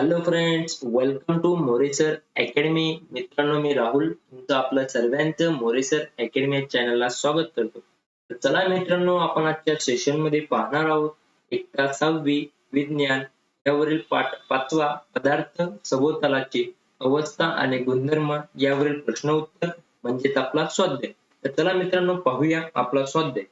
Hello friends welcome to Moresar academy मित्रांनो मी राहुल. तुमचं आपलं सर्वांचं मोरेसर अकॅडमी चॅनलला स्वागत करतो. तर चला मित्रांनो आपण आजच्या सेशनमध्ये पाहणार आहोत एकटा सहावी विज्ञान. यावरील पाठ पाचवा पदार्थ सभोवतालाची अवस्था आणि गुणधर्म यावरील प्रश्न उत्तर म्हणजेच आपला स्वाध्याय. तर चला मित्रांनो पाहूया आपला स्वाध्याय.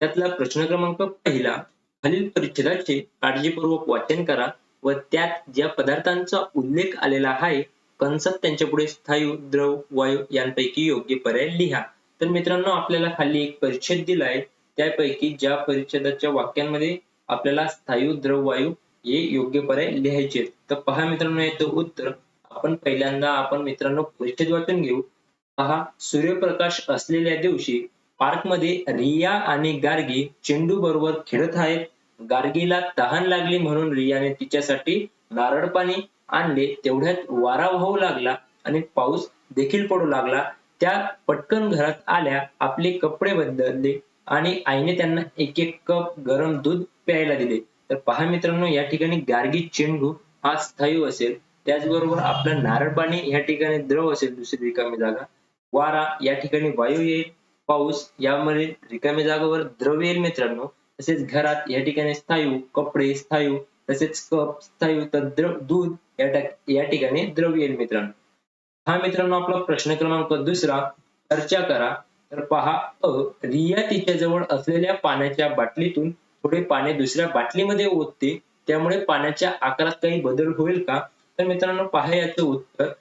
त्यातला प्रश्न क्रमांक पहिला. खालील परिच्छेदाचे काळजीपूर्वक वाचन करा. व त्यात ज्या पदार्थांचा उल्लेख आलेला आहे कंसात त्यांच्या पुढे स्थायू द्रव वायू यांपैकी योग्य पर्याय लिहा. तर मित्रांनो आपल्याला खाली एक परिच्छेद दिलाय. त्यापैकी ज्या परिच्छेदाच्या वाक्यांमध्ये आपल्याला स्थायू द्रव वायू हे योग्य पर्याय लिहायचे तर पहा मित्रांनो याचं उत्तर आपण पहिल्यांदा आपण मित्रांनो परिच्छेद वाचून घेऊ. पहा सूर्यप्रकाश असलेल्या दिवशी पार्कमध्ये रिया आणि गार्गी चेंडू बरोबर खेळत आहेत. गार्गीला तहान लागली म्हणून रियाने तिच्यासाठी नारळ पाणी आणले. तेवढ्यात वारा वाहू लागला आणि पाऊस देखील पडू लागला. त्या पटकन घरात आल्या आपले कपडे बदलले आणि आईने त्यांना एक एक कप गरम दूध प्यायला दिले. तर पहा मित्रांनो या ठिकाणी गार्गी चेंडू हा स्थायू असेल. त्याचबरोबर आपलं नारळ पाणी या ठिकाणी द्रव असेल दुसरी रिकामी जागा. वारा या ठिकाणी वायू येईल. पाऊस यामध्ये रिकामी जागेवर द्रव येईल मित्रांनो. तसेच घरात या ठिकाणी स्थायू कपडे स्थायू तसेच कप स्थायू तर द्रव दूध या ठिकाणी द्रव येईल मित्रांनो. हा मित्रांनो आपला प्रश्न क्रमांक दुसरा चर्चा करा. तर पहा अ रिया तिच्या जवळ असलेल्या पाण्याच्या बाटलीतून थोडे पाणी दुसऱ्या बाटलीमध्ये ओतते त्यामुळे पाण्याच्या आकारात काही बदल होईल का? तर मित्रांनो पहा याचं उत्तर.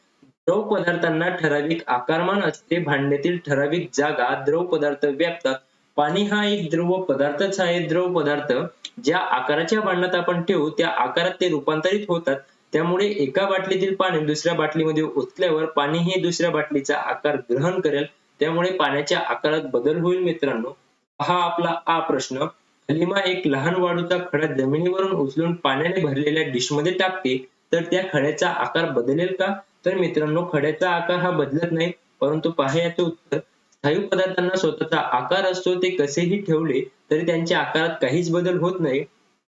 द्रव पदार्थांना ठराविक आकारमान असते भांड्यातील ठराविक जागा द्रव पदार्थ व्यापतात. पाणी हा एक द्रव पदार्थच आहे. द्रव पदार्थ ज्या आकाराच्या भांड्यात आपण ठेवू त्या आकारात ते रूपांतरित होतात. त्यामुळे एका बाटलीतील पाणी दुसऱ्या बाटलीमध्ये ओतल्यावर पाणी हे दुसऱ्या बाटलीचा आकार ग्रहण करेल. त्यामुळे पाण्याच्या आकारात बदल होईल मित्रांनो. हा आपला आ प्रश्न. हलिमा एक लहान वाळूचा खडा जमिनीवरून उचलून पाण्याने भरलेल्या डिशमध्ये टाकते. तर त्या खड्याचा आकार बदलेल का? तर मित्रांनो खड्याचा आकार हा बदलत नाही परंतु पहा याचे उत्तर स्थायू पदार्थांना स्वतःचा आकार असतो ते कसेही ठेवले तरी त्यांच्या आकारात काहीच बदल होत नाही.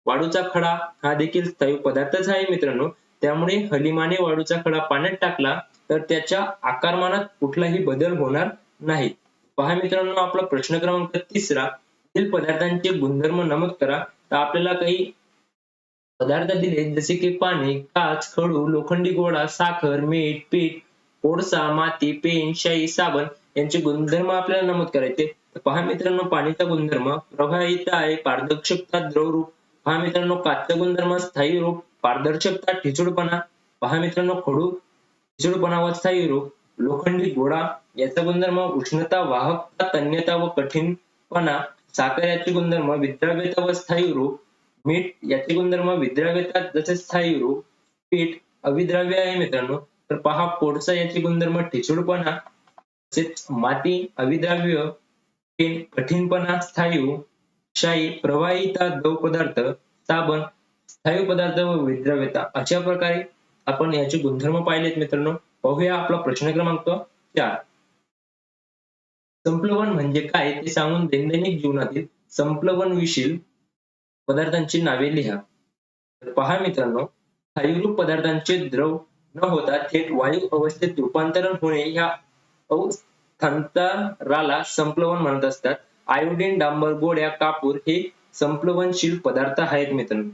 वाळूचा खडा हा देखील स्थायू पदार्थच आहे मित्रांनो. त्यामुळे हलिमाने वाळूचा खडा पाण्यात टाकला तर त्याच्या आकारमानात कुठलाही बदल होणार नाही. पहा मित्रांनो आपला प्रश्न क्रमांक तिसरा. पदार्थांचे गुणधर्म नमूद करा. तर आपल्याला काही पदार्थ दिले जसे की पाणी काच खडू लोखंडी गोळा साखर मीठ पीठ कोळसा माती पेन शाई साबण यांचे गुणधर्म आपल्याला नमूद करायचे. पहा मित्रांनो पाणीचा गुणधर्म प्रवाहिता आहे पारदर्शकता द्रवरूप पहा मित्रांनो काचचा गुणधर्म स्थायी रूप. पारदर्शकता ठिसूळपणा. पहा मित्रांनो खडू ठिसूळपणा व स्थायी रूप. लोखंडी गोळा याचा गुणधर्म उष्णता वाहकता तन्यता व कठीणपणा. साखर याचे गुणधर्म विद्राव्यता व स्थायी रूप. मीठ याचे गुणधर्म विद्राव्यता जसे स्थायी रूप. पीठ अविद्राव्य आहे मित्रांनो. तर पहा पोडसा याचे गुणधर्म ठिसूळपणा. तसेच माती अविद्राव्य कठीणपणा स्थायू शाई प्रवाहिता द्रव पदार्थ साबण स्थायू पदार्थ व विद्राव्यता अशा प्रकारे आपण याचे गुणधर्म पाहिलेत मित्रांनो. पाहूया आपला प्रश्न क्रमांक चार. संप्लवन म्हणजे काय ते सांगून दैनंदिन जीवनातील संप्लवन विशील पदार्थांची नावे लिहा. तर पहा मित्रांनो स्थायीरूप पदार्थांचे द्रव न होता थेट वायू अवस्थेत रूपांतरण होणे ह्या या अवस्थांतराला संप्लवन म्हणत असतात. आयोडीन डांबर गोळ्या कापूर हे संप्लवनशील पदार्थ आहेत मित्रांनो.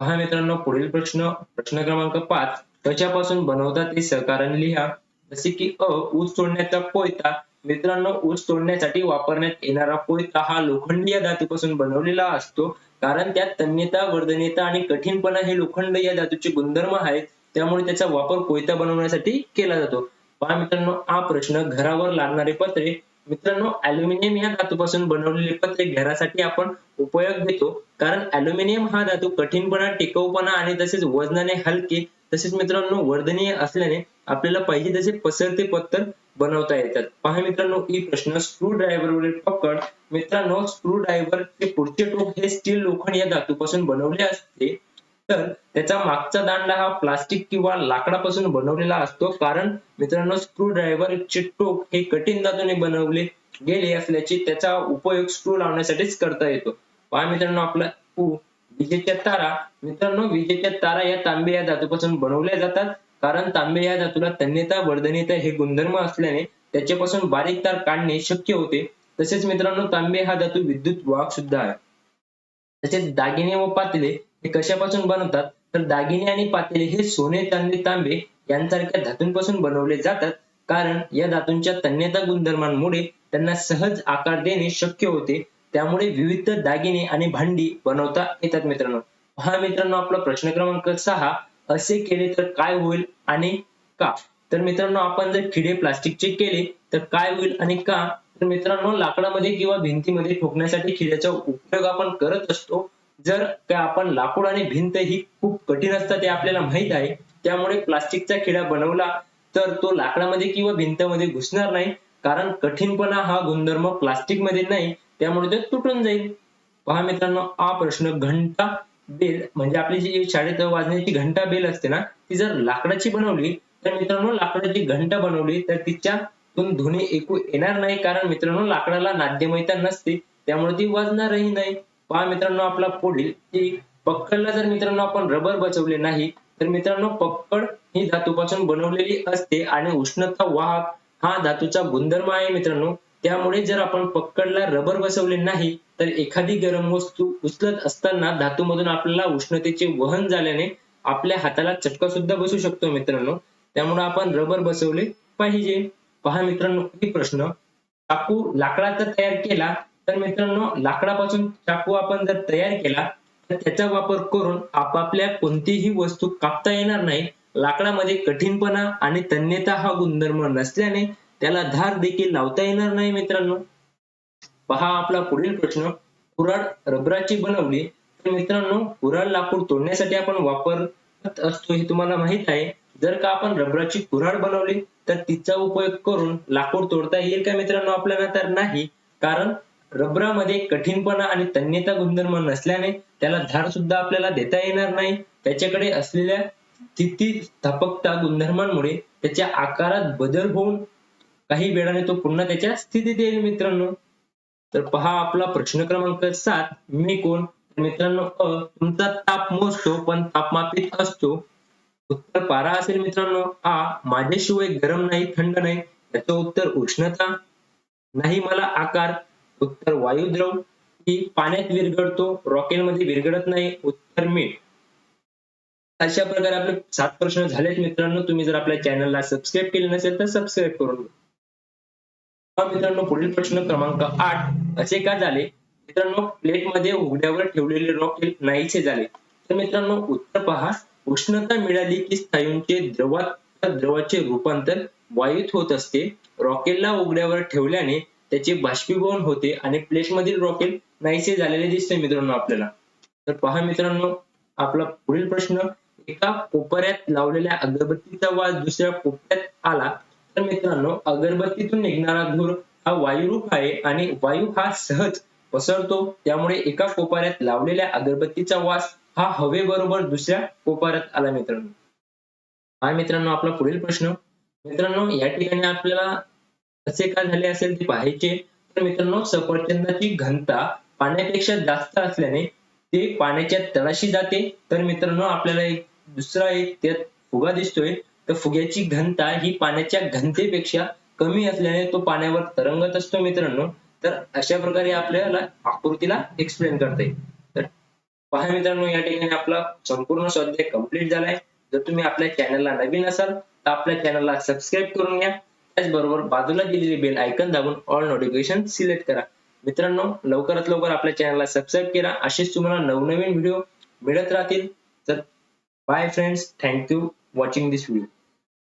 पहा मित्रांनो पुढील प्रश्न प्रश्न क्रमांक पाच. कशापासून बनवतात ते सहकारण लिहा. जसे की अ ऊस तोडण्याचा कोयता. मित्रांनो ऊस तोडण्यासाठी वापरण्यात येणारा कोयता हा लोखंडी या धातूपासून बनवलेला असतो. कारण त्यात तन्यता वर्धनीयता आणि कठीणपणा हे लोखंड या धातूचे गुणधर्म आहेत. त्यामुळे त्याचा वापर कोयता बनवण्यासाठी केला जातो. पहा मित्रांनो हा प्रश्न घरावर लागणारे पत्रे मित्रांनो अल्युमिनियम या धातूपासून बनवलेले पत्रे घरासाठी आपण उपयोग घेतो. कारण अल्युमिनियम हा धातू कठीणपणा टिकाऊपणा आणि तसेच वजनाने हलके तसेच मित्रांनो वर्धनीय असल्याने आपल्याला पाहिजे तसे पसरते पत्तर बनवता येतात. पहा मित्रांनो ही प्रश्न स्क्रू ड्रायव्हर वरील पकड. मित्रांनो स्क्रू ड्रायव्हर चे पुढचे टोक हे स्टील लोखंड या धातूपासून बनवले असते. तर त्याचा मागचा दांडा हा प्लास्टिक किंवा लाकडापासून बनवलेला असतो. कारण मित्रांनो स्क्रू ड्रायव्हर चे टोक हे कठीण धातूने बनवले गेले असल्याचे त्याचा उपयोग स्क्रू लावण्यासाठीच करता येतो. पहा मित्रांनो आपला उ विजेच्या तारा. मित्रांनो विजेच्या तारा या तांबे या धातूपासून बनवल्या जातात. कारण तांबे या धातूला तन्यता वर्धनीयता हे गुणधर्म असल्याने त्याच्यापासून बारीक तार काढणे शक्य होते. तसेच मित्रांनो तांबे हा धातू विद्युत वाहक सुद्धा आहे. तसेच दागिने व पातळे हे कशापासून बनवतात? तर दागिने आणि पातेले हे सोने चांदी तांबे यांसारख्या धातूंपासून बनवले जातात. कारण या धातूंच्या तन्यता गुणधर्मांमुळे त्यांना सहज आकार देणे शक्य होते. त्यामुळे विविध दागिने आणि भांडी बनवता येतात मित्रांनो. हा मित्रांनो आपला प्रश्न क्रमांक सहा असे केले तर काय होईल आणि का? तर मित्रांनो आपण जर खिडे प्लास्टिकचे केले तर काय होईल आणि का? तर मित्रांनो लाकडामध्ये किंवा भिंतीमध्ये ठोकण्यासाठी खिड्याचा उपयोग आपण करत असतो. जर काय आपण लाकूड आणि भिंत ही खूप कठीण असतात हे आपल्याला माहीत आहे त्यामुळे प्लास्टिकचा खिडा बनवला तर तो लाकडामध्ये किंवा भिंतमध्ये घुसणार नाही कारण कठीणपणा हा गुणधर्म प्लास्टिकमध्ये नाही त्यामुळे ते तुटून जाईल. पहा मित्रांनो हा प्रश्न घंटा बेल म्हणजे आपली जी शाळेत वाजण्याची घंटा बेल असते ना ती जर लाकडाची बनवली तर मित्रांनो लाकडाची घंटा बनवली तर तिच्यातून ध्वनी ऐकू येणार नाही कारण मित्रांनो लाकडाला नाद्यमयता नसते त्यामुळे ती वाजणारही नाही. पहा मित्रांनो आपला पुढील की पक्कडला जर मित्रांनो आपण रबर बसवले नाही तर मित्रांनो पक्कड ही धातूपासून बनवलेली असते आणि उष्णता वाहक हा धातूचा गुणधर्म आहे मित्रांनो. त्यामुळे जर आपण पक्कडला रबर बसवले नाही तर एखादी गरम वस्तू उचलत असताना धातूमधून आपल्याला उष्णतेचे वहन झाल्याने आपल्या हाताला चटका सुद्धा बसू शकतो मित्रांनो. त्यामुळे आपण रबर बसवले पाहिजे. पहा मित्रांनो ही प्रश्न. चाकू लाकडाचा तयार केला तर मित्रांनो लाकडापासून चाकू आपण जर तयार केला तर त्याचा वापर करून आपापल्या कोणतीही वस्तू कापता येणार नाही. लाकडामध्ये कठीणपणा आणि तन्यता हा गुणधर्म नसल्याने त्याला धार देखील लावता येणार नाही मित्रांनो. पहा आपला पुढील प्रश्न. कुऱ्हाड रबराची बनवली. तर मित्रांनो कुराड लाकूड तोडण्यासाठी आपण वापरत असतो हे तुम्हाला माहीत आहे. जर का आपण रबराची कुऱ्हाड बनवली तर तिचा उपयोग करून लाकूड तोडता येईल का मित्रांनो? आपल्याला तर नाही. कारण रबरामध्ये कठीणपणा आणि तन्यता गुणधर्म नसल्याने त्याला धार सुद्धा आपल्याला देता येणार नाही. त्याच्याकडे असलेल्या स्थितीस्थापकता गुणधर्मांमुळे त्याच्या आकारात बदल होऊन काही वेळाने तो पुन्हा त्याच्या स्थितीत येईल मित्रांनो. तर पहा आपला प्रश्न क्रमांक सात. मी कोण? मित्रांनो अ तुमचा ताप मोजतो पण तापमापित असतो. उत्तर पारा असेल मित्रांनो. आ माझ्याशिवाय गरम नाही थंड नाही. त्याचं उत्तर उष्णता. नाही मला आकार. उत्तर वायुद्रव ही पाण्यात विरघळतो रॉकेल मध्ये नाही उत्तर मीठ. अशा प्रकारे आपले सात प्रश्न झालेत मित्रांनो. तुम्ही जर आपल्या चॅनलला सबस्क्राईब केले नसेल तर सबस्क्राईब करून घ्या. मित्रांनो पुढील प्रश्न क्रमांक आठ. असे का झाले? मित्रांनो प्लेटमध्ये उघड्यावर ठेवलेले रॉकेल नाहीसे झाले. तर मित्रांनो उत्तर पहा. उष्णता मिळाली की स्थायूंचे द्रवात द्रवाचे रूपांतर वायूत होत असते. रॉकेलला उघड्यावर ठेवल्याने त्याचे बाष्पीभवन होते आणि प्लेटमधील रॉकेल नाहीसे झालेले दिसते मित्रांनो आपल्याला. तर पहा मित्रांनो आपला पुढील प्रश्न एका कोपऱ्यात लावलेल्या अगरबत्तीचा वास दुसऱ्या कोपऱ्यात आला तर मित्रांनो अगरबत्तीतून निघणारा धूर हा वायुरूप आहे आणि वायू हा सहज पसरतो. त्यामुळे एका कोपऱ्यात लावलेल्या अगरबत्तीचा वास हा हवेबरोबर दुसऱ्या कोपऱ्यात आला मित्रांनो. हा मित्रांनो आपला पुढील प्रश्न. मित्रांनो या ठिकाणी आपल्याला असे का झाले असेल ते पाहायचे. तर मित्रांनो सफरचंदाची घनता पाण्यापेक्षा जास्त असल्याने ते पाण्याच्या तळाशी जाते. तर मित्रांनो आपल्याला एक दुसरा एक त्यात फुगा दिसतोय. तर फुग्याची घनता ही पाण्याच्या घनतेपेक्षा कमी असल्याने तो पाण्यावर तरंगत असतो मित्रांनो. तर अशा प्रकारे आपल्याला आकृतीला एक्सप्लेन करता येईल. तर पहा मित्रांनो या ठिकाणी आपला संपूर्ण स्वाध्याय कंप्लीट झालाय. जर तुम्ही आपल्या चॅनलला नवीन असाल तर आपल्या चॅनलला सबस्क्राईब करून घ्या. त्याचबरोबर बाजूला दिलेली बेल आयकन दाबून ऑल नोटिफिकेशन सिलेक्ट करा. मित्रांनो लवकरात लवकर आपल्या चॅनलला सबस्क्राईब करा. असेच तुम्हाला नवनवीन व्हिडिओ मिळत राहतील. तर bye friends thank you watching this video